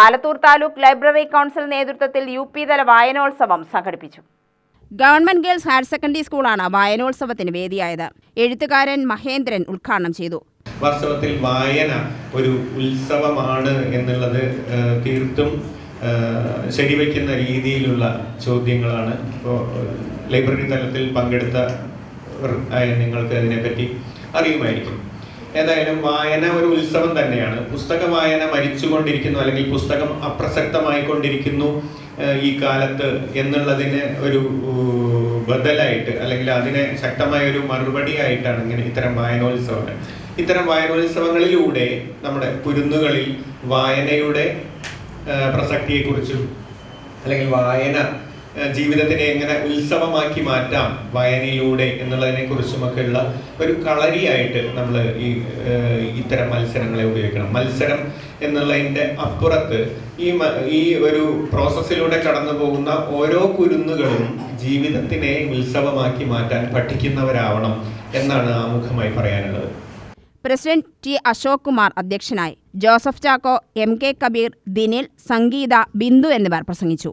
Alathur taluk library council നേതൃത്വത്തിൽ U P തല വായനോത്സവം സംഘടിപ്പിച്ചു. ഗവൺമെന്റ് ഗേൾസ് ഹയർ സെക്കൻഡറി സ്കൂളാണ് വായനോത്സവത്തിന് വേദിയായത്. എഴുത്തുകാരൻ മഹേന്ദ്രൻ ഉദ്ഘാടനം ചെയ്തു. വാസ്തവത്തിൽ വായന ഒരു ഉത്സവമാണ് എന്നുള്ളത് തീർത്തും ശരിവയ്ക്കുന്ന രീതിയിലുള്ള ചോദ്യങ്ങളാണ്. ഇപ്പോൾ ലൈബ്രറി തലത്തിൽ പങ്കെടുത്ത നിങ്ങൾക്ക് അതിനെപ്പറ്റി അറിയുമായിരിക്കും. ഏതായാലും വായന ഒരു ഉത്സവം തന്നെയാണ്. പുസ്തക വായന മരിച്ചുകൊണ്ടിരിക്കുന്നു അല്ലെങ്കിൽ പുസ്തകം അപ്രസക്തമായി കൊണ്ടിരിക്കുന്നു ഈ കാലത്ത് എന്നുള്ളതിന് ഒരു ബദലായിട്ട് അല്ലെങ്കിൽ അതിനെ ശക്തമായ ഒരു മറുപടി ആയിട്ടാണ് ഇങ്ങനെ ഇത്തരം വായനോത്സവങ്ങൾ. ഇത്തരം വായനോത്സവങ്ങളിലൂടെ നമ്മുടെ കുരുന്നുകളിൽ വായനയുടെ പ്രസക്തിയെക്കുറിച്ചും അല്ലെങ്കിൽ വായന ജീവിതത്തിനെ എങ്ങനെ ഉത്സവമാക്കി മാറ്റാം വായനയിലൂടെ എന്നുള്ളതിനെ കുറിച്ചുമൊക്കെയുള്ള ഒരു കളരിയായിട്ട് നമ്മൾ ഈ ഇത്തരം മത്സരങ്ങളെ ഉപയോഗിക്കണം. മത്സരം എന്നുള്ളതിന്റെ അപ്പുറത്ത് ഈ ഈ ഒരു പ്രോസസ്സിലൂടെ കടന്നു പോകുന്ന ഓരോ കുരുന്നുകളും ജീവിതത്തിനെ ഉത്സവമാക്കി മാറ്റാൻ പഠിക്കുന്നവരാവണം എന്നാണ് ആമുഖമായി പറയാനുള്ളത്. പ്രസിഡന്റ് ടി അശോക് കുമാർ അധ്യക്ഷനായി Joseph Chacko M K Kabeer Dinil Sangeetha Bindu എന്നിവർ പ്രസംഗിച്ചു.